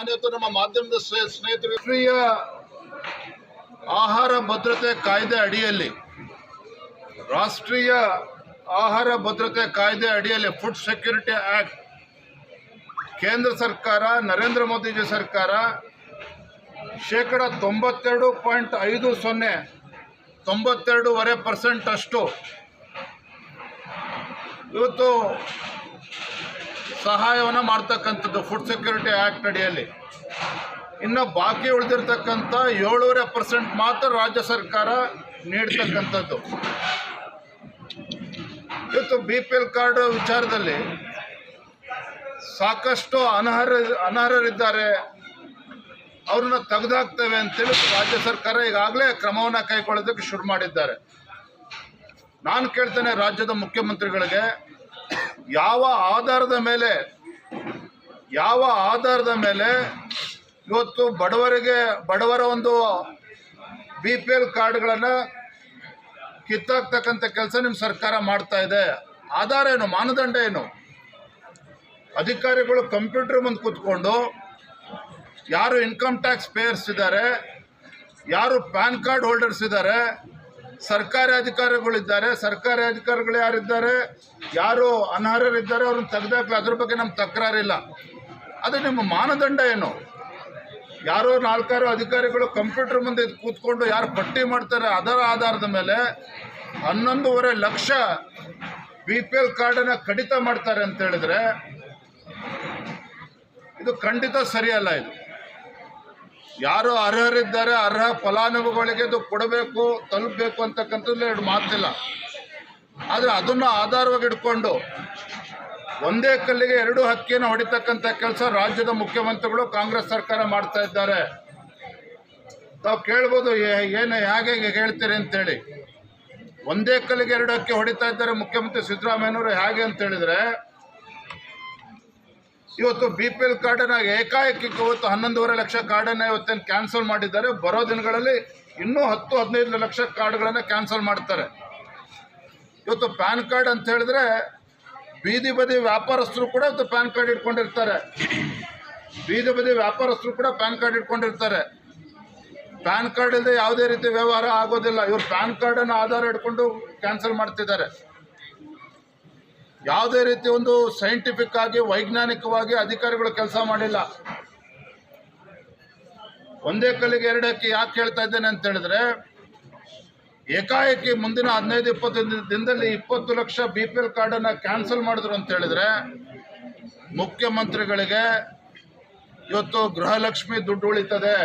ನಾನಿವತ್ತು ನಮ್ಮ ಮಾಧ್ಯಮದ ಸ್ನೇ- ಸ್ನೇಹಿತರು ರಾಷ್ಟ್ರೀಯ ಆಹಾರ ಭದ್ರತೆ ಕಾಯ್ದೆ ಅಡಿಯಲ್ಲಿ, ರಾಷ್ಟ್ರೀಯ ಆಹಾರ ಭದ್ರತೆ ಕಾಯ್ದೆ ಅಡಿಯಲ್ಲಿ ಫುಡ್ ಸೆಕ್ಯೂರಿಟಿ ಆಕ್ಟ್ ಕೇಂದ್ರ ಸರ್ಕಾರ, ನರೇಂದ್ರ ಮೋದಿಜಿ ಸರ್ಕಾರ ಶೇಕಡ ತೊಂಬತ್ತೆರಡು ಪಾಯಿಂಟ್ ಐದು ಸೊನ್ನೆ, ತೊಂಬತ್ತೆರಡೂವರೆ ಪರ್ಸೆಂಟ್ ಅಷ್ಟು. ಇವತ್ತು ಸಹಾಯವನ್ನು ಮಾಡ್ತಕ್ಕಂಥದ್ದು ಫುಡ್ ಸೆಕ್ಯೂರಿಟಿ ಆ್ಯಕ್ಟ್ ಅಡಿಯಲ್ಲಿ. ಇನ್ನು ಬಾಕಿ ಉಳಿದಿರ್ತಕ್ಕಂಥ ಏಳೂವರೆ ಪರ್ಸೆಂಟ್ ಮಾತ್ರ ರಾಜ್ಯ ಸರ್ಕಾರ ನೀಡ್ತಕ್ಕಂಥದ್ದು. ಇವತ್ತು ಬಿ ಪಿ ಎಲ್ ಕಾರ್ಡ್ ವಿಚಾರದಲ್ಲಿ ಸಾಕಷ್ಟು ಅನರ್ಹ, ಅನರ್ಹರಿದ್ದಾರೆ. ಅವ್ರನ್ನ ತೆಗೆದಾಕ್ತೇವೆ ಅಂತೇಳಿ ರಾಜ್ಯ ಸರ್ಕಾರ ಈಗಾಗಲೇ ಕ್ರಮವನ್ನು ಕೈಗೊಳ್ಳೋದಕ್ಕೆ ಶುರು ಮಾಡಿದ್ದಾರೆ. ನಾನು ಕೇಳ್ತೇನೆ ರಾಜ್ಯದ ಮುಖ್ಯಮಂತ್ರಿಗಳಿಗೆ ಯಾವ ಆಧಾರದ ಮೇಲೆ, ಯಾವ ಆಧಾರದ ಮೇಲೆ ಇವತ್ತು ಬಡವರಿಗೆ, ಬಡವರ ಒಂದು ಬಿ ಪಿ ಎಲ್ ಕಾರ್ಡ್ಗಳನ್ನು ಕಿತ್ತಾಕ್ತಕ್ಕಂಥ ಕೆಲಸ ನಿಮ್ಮ ಸರ್ಕಾರ ಮಾಡ್ತಾ ಇದೆ. ಆಧಾರ ಏನು, ಮಾನದಂಡ ಏನು? ಅಧಿಕಾರಿಗಳು ಕಂಪ್ಯೂಟರ್ ಮುಂದೆ ಕೂತ್ಕೊಂಡು ಯಾರು ಇನ್ಕಮ್ ಟ್ಯಾಕ್ಸ್ ಪೇಯರ್ಸ್ ಇದ್ದಾರೆ, ಯಾರು ಪ್ಯಾನ್ ಕಾರ್ಡ್ ಹೋಲ್ಡರ್ಸ್ ಇದ್ದಾರೆ ಸರ್ಕಾರಿ ಅಧಿಕಾರಿಗಳಿದ್ದಾರೆ. ಸರ್ಕಾರಿ ಅಧಿಕಾರಿಗಳು ಯಾರಿದ್ದಾರೆ? ಯಾರು ಅನರ್ಹರಿದ್ದಾರೆ ಅವ್ರನ್ನ ತೆಗೆದಾಕ್ಲಿ. ಅದ್ರ ಬಗ್ಗೆ ನಮ್ಮ ತಕರಾರಿಲ್ಲ. ಅದು ನಿಮ್ಮ ಮಾನದಂಡ ಏನು? ಯಾರೋ ನಾಲ್ಕಾರು ಅಧಿಕಾರಿಗಳು ಕಂಪ್ಯೂಟರ್ ಮುಂದೆ ಕೂತ್ಕೊಂಡು ಯಾರು ಪಟ್ಟಿ ಮಾಡ್ತಾರೆ ಅದರ ಆಧಾರದ ಮೇಲೆ ಹನ್ನೊಂದೂವರೆ ಲಕ್ಷ ಬಿ ಪಿ ಎಲ್ ಕಾರ್ಡನ್ನು ಕಡಿತ ಮಾಡ್ತಾರೆ ಅಂತ ಹೇಳಿದ್ರೆ ಇದು ಖಂಡಿತ ಸರಿಯಲ್ಲ ಇದು. ಯಾರು ಅರ್ಹರಿದ್ದಾರೆ, ಅರ್ಹ ಫಲಾನುಭವಿಗಳಿಗೆ ಅದು ಕೊಡಬೇಕು, ತಲುಪಬೇಕು ಅಂತಕ್ಕಂಥದ್ದು ಎರಡು ಮಾತಿಲ್ಲ. ಆದರೆ ಅದನ್ನು ಆಧಾರವಾಗಿ ಇಟ್ಕೊಂಡು ಒಂದೇ ಕಲ್ಲಿಗೆ ಎರಡು ಹಕ್ಕಿಯನ್ನು ಹೊಡಿತಕ್ಕಂಥ ಕೆಲಸ ರಾಜ್ಯದ ಮುಖ್ಯಮಂತ್ರಿಗಳು ಕಾಂಗ್ರೆಸ್ ಸರ್ಕಾರ ಮಾಡ್ತಾ ಇದ್ದಾರೆ. ತಾವು ಕೇಳ್ಬೋದು ಏನು ಹೇಗೆ ಹೇಳ್ತೀರಿ ಅಂತೇಳಿ. ಒಂದೇ ಕಲ್ಲಿಗೆ ಎರಡು ಹಕ್ಕಿ ಹೊಡಿತಾ ಇದ್ದಾರೆ ಮುಖ್ಯಮಂತ್ರಿ ಸಿದ್ದರಾಮಯ್ಯನವರು, ಹೇಗೆ ಅಂತ ಹೇಳಿದ್ರೆ ಇವತ್ತು ಬಿ ಪಿ ಎಲ್ ಕಾರ್ಡನ್ನ ಏಕಾಏಕಿ ಇವತ್ತು ಹನ್ನೊಂದೂವರೆ ಲಕ್ಷ ಕಾರ್ಡನ್ನು ಇವತ್ತೇನು ಕ್ಯಾನ್ಸಲ್ ಮಾಡಿದ್ದಾರೆ. ಬರೋ ದಿನಗಳಲ್ಲಿ ಇನ್ನೂ ಹತ್ತು, ಹದಿನೈದು ಲಕ್ಷ ಕಾರ್ಡ್ಗಳನ್ನು ಕ್ಯಾನ್ಸಲ್ ಮಾಡ್ತಾರೆ. ಇವತ್ತು ಪ್ಯಾನ್ ಕಾರ್ಡ್ ಅಂತ ಹೇಳಿದ್ರೆ ಬೀದಿ ಬದಿ ವ್ಯಾಪಾರಸ್ಥರು ಕೂಡ ಇವತ್ತು ಪ್ಯಾನ್ ಕಾರ್ಡ್ ಇಟ್ಕೊಂಡಿರ್ತಾರೆ ಬೀದಿ ಬದಿ ವ್ಯಾಪಾರಸ್ಥರು ಕೂಡ ಪ್ಯಾನ್ ಕಾರ್ಡ್ ಇಟ್ಕೊಂಡಿರ್ತಾರೆ ಪ್ಯಾನ್ ಕಾರ್ಡ್ ಇಲ್ಲದೆ ಯಾವುದೇ ರೀತಿ ವ್ಯವಹಾರ ಆಗೋದಿಲ್ಲ. ಇವರು ಪ್ಯಾನ್ ಕಾರ್ಡನ್ನು ಆಧಾರ ಇಟ್ಕೊಂಡು ಕ್ಯಾನ್ಸಲ್ ಮಾಡ್ತಿದ್ದಾರೆ. ಯಾವುದೇ ರೀತಿ ಒಂದು ಸೈಂಟಿಫಿಕ್ ಆಗಿ, ವೈಜ್ಞಾನಿಕವಾಗಿ ಅಧಿಕಾರಿಗಳು ಕೆಲಸ ಮಾಡಿಲ್ಲ. ಒಂದೇ ಕಲ್ಲಿಗೆ ಎರಡಕ್ಕೆ ಯಾಕೆ ಹೇಳ್ತಾ ಇದ್ದೇನೆ ಅಂತ ಹೇಳಿದ್ರೆ, ಏಕಾಏಕಿ ಮುಂದಿನ ಹದಿನೈದು ಇಪ್ಪತ್ತು ದಿನದಲ್ಲಿ ಇಪ್ಪತ್ತು ಲಕ್ಷ ಬಿ ಪಿ ಎಲ್ ಕಾರ್ಡನ್ನು ಕ್ಯಾನ್ಸಲ್ ಮಾಡಿದ್ರು ಅಂತ ಹೇಳಿದ್ರೆ, ಮುಖ್ಯಮಂತ್ರಿಗಳಿಗೆ ಇವತ್ತು ಗೃಹಲಕ್ಷ್ಮಿ ದುಡ್ಡು ಉಳಿತದೆ.